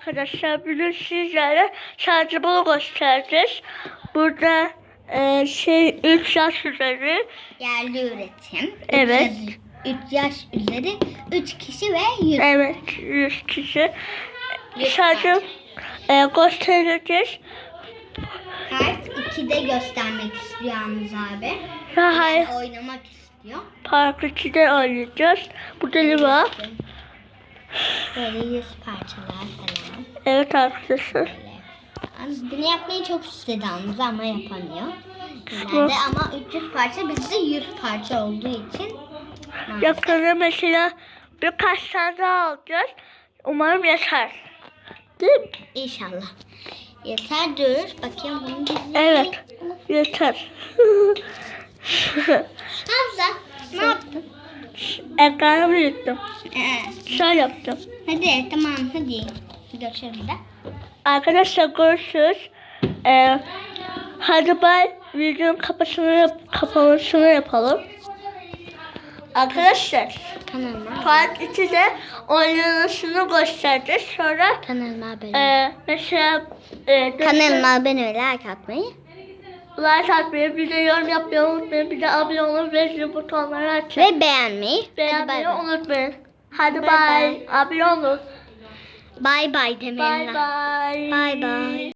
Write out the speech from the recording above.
Arkadaşlar bugün sizlere bunu göstereceğiz. Burada e, şey 3 yaş üzeri Yerli üretim. Evet. 3 yaş üzeri 3 kişi ve 100 evet 100 kişi sadece e, göstereceğiz. Part 2'de göstermek istiyor Hamza abi. Hayır Yani oynamak istiyor. park 2'de oynayacağız. Burada ne var? Böyle yüz parçalar falan. Evet arkadaşlar. Böyle. Bunu yapmayı çok istedi Hamza ama yapamıyor. Nerede ama 300 parça bizde 100 parça olduğu için maalesef. Yakında mesela birkaç tane daha alacağız. Umarım yeter. Değil mi? İnşallah. Yeter dur. Bakayım bunu Evet. Yeter. Ekranı büyüttüm. Ee, Şöyle yaptım. hadi tamam hadi. Görüşürüz de. Arkadaşlar görüşürüz. Ee, hadi bay videonun kapasını kapanışını yapalım. Arkadaşlar Kanalıma. part 2'de oynanışını göstereceğiz. Sonra Kanalıma abone. e, mesela e, Kanalıma abone ve like atmayı. Like atmayı, bir de yorum yapmayı unutmayın. Bir de abone olun ve zil butonları açın. Ve beğenmeyi. Hadi Beğenmeyi bay bay. unutmayın. Hadi Bay bay. Abone olun. Bay bay demeyin. Bay bay. Bay bay.